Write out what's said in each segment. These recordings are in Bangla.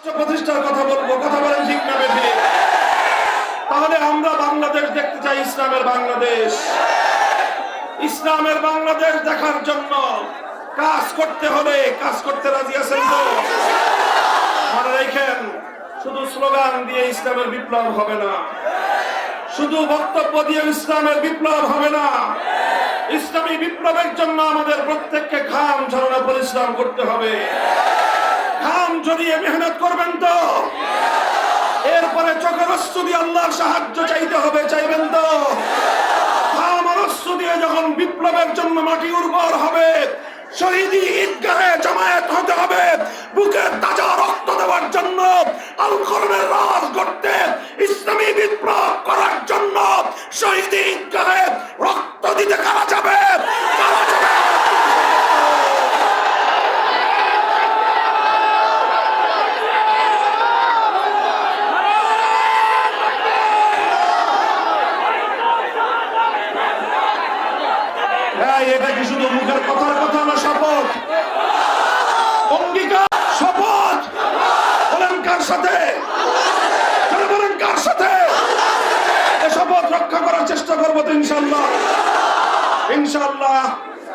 প্রতিষ্ঠার কথা বলব, কথা বলেন ঠিক না তাহলে আমরা বাংলাদেশ দেখতে চাই ইসলামের বাংলাদেশ। ইসলামের বাংলাদেশ দেখার জন্য কাজ করতে হবে কাজ করতে রাজি আছেন তো? মনে শুধু স্লোগান দিয়ে ইসলামের বিপ্লব হবে না। শুধু বক্তব্য দিয়ে ইসলামের বিপ্লব হবে না। ইসলামী বিপ্লবের জন্য আমাদের প্রত্যেককে খাম ঝরনা পরিশ্রম করতে হবে। খাম ঝরিয়ে মেহনত করবেন তো? এরপরে চোখের অস্ত্র দিয়ে আল্লাহর সাহায্য চাইতে হবে, চাইবেন তো? দিয়ে যখন বিপ্লবের জন্য মাটি উর্বর হবে, শহীদি ঈদগাহে জামায়াত হতে হবে বুকের তাজা রক্ত দেওয়ার জন্য আল কোরআনের করতে ইসলামী বিপ্লব করার জন্য শহীদি ঈদগাহে রক্ত দিতে কারা এটা কি শুধু মুখের কথার কথা না শপথ? অঙ্গীকার, শপথ! বলেন কার সাথে? বলেন কার সাথে? এ শপথ রক্ষা করার চেষ্টা করব তো ইনশাল্লাহ ইনশাল্লাহ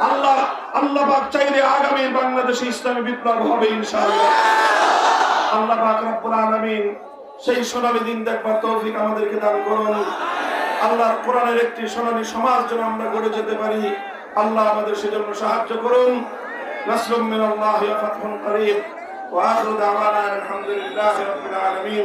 আল্লাহ আল্লাহ পাক চাইলে আগামী বাংলাদেশে ইসলামী বিপ্লব হবে আল্লাহ পাক রব্বুল আলামিন সেই সোনালী দিন দেখবার তৌফিক আমাদেরকে দান করুন। আল্লাহ কোরআনের একটি সোনালী সমাজ যেন আমরা গড়ে যেতে পারি। আল্লাহ আমাদের সেজন্য সাহায্য করুন নাসরুম মিনাল্লাহি ওয়া ফাতহুন করিম ওয়া আখিরু দাওয়ানা আলহামদুলিল্লাহি রাব্বিল আলামিন